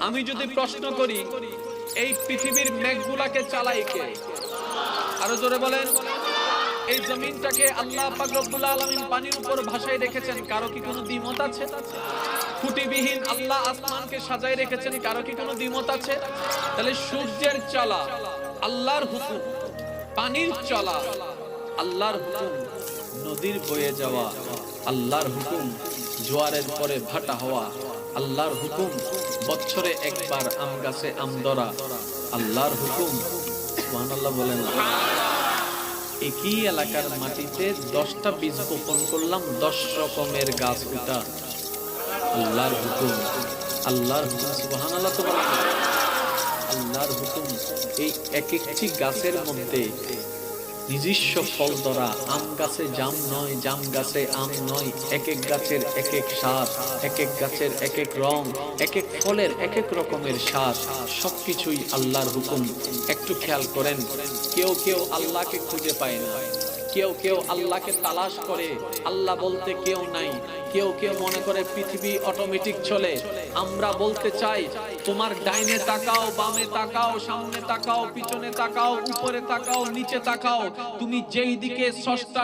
আমি যদি প্রশ্ন করি এই পৃথিবীর মেঘগুলাকে চালাই কে? আরও জোরে বলেন। এই জমিনটাকে আল্লাহ পাক রব্বুল আলামিন পানির উপর ভাসায় রেখেছেন কারও কি কোনো দ্বিমত আছে? খুঁটিবিহীন আল্লাহ আসমানকে সাজায় রেখেছেন কারও কি কোনো দ্বিমত আছে? তাহলে সূর্যের চলা আল্লাহর হুকুম। পানির চলা আল্লাহর হুকুম। নদীর বয়ে যাওয়া আল্লাহর হুকুম। জোয়ারের পরে ভাটা হওয়া আল্লাহর হুকুম বছরে একবার আম গাছে আম ধরা। আল্লাহর হুকুম, সুবহানাল্লাহ বলেন। একই এলাকার মাটিতে দশটা বীজ বপন করলাম, দশ রকমের গাছ উঠা আল্লাহর হুকুম আল্লাহর হুকুম তো আল্লাহর হুকুম, এই এক একটি গাছের মধ্যে নিজস্ব ফল ধরা আম গাছে জাম নয়, জাম গাছে আম নয় এক এক গাছের এক এক স্বাদ এক এক গাছের এক এক রং এক এক ফলের এক এক রকমের স্বাদ, সবকিছুই আল্লাহর হুকুম। একটু খেয়াল করেন, কেউ কেউ আল্লাহকে খুঁজে পায় না। কেউ কেউ আল্লাহকে তালাশ করে, আল্লাহ বলতে কেউ নাই। কেউ কেউ মনে করে পৃথিবী অটোমেটিক চলে। আমরা বলতে চাই, তোমার ডাইনে তাকাও, বামে তাকাও, সামনে তাকাও, পিছনে তাকাও, উপরে তাকাও, নিচে তাকাও। তুমি যেই দিকে স্রষ্টা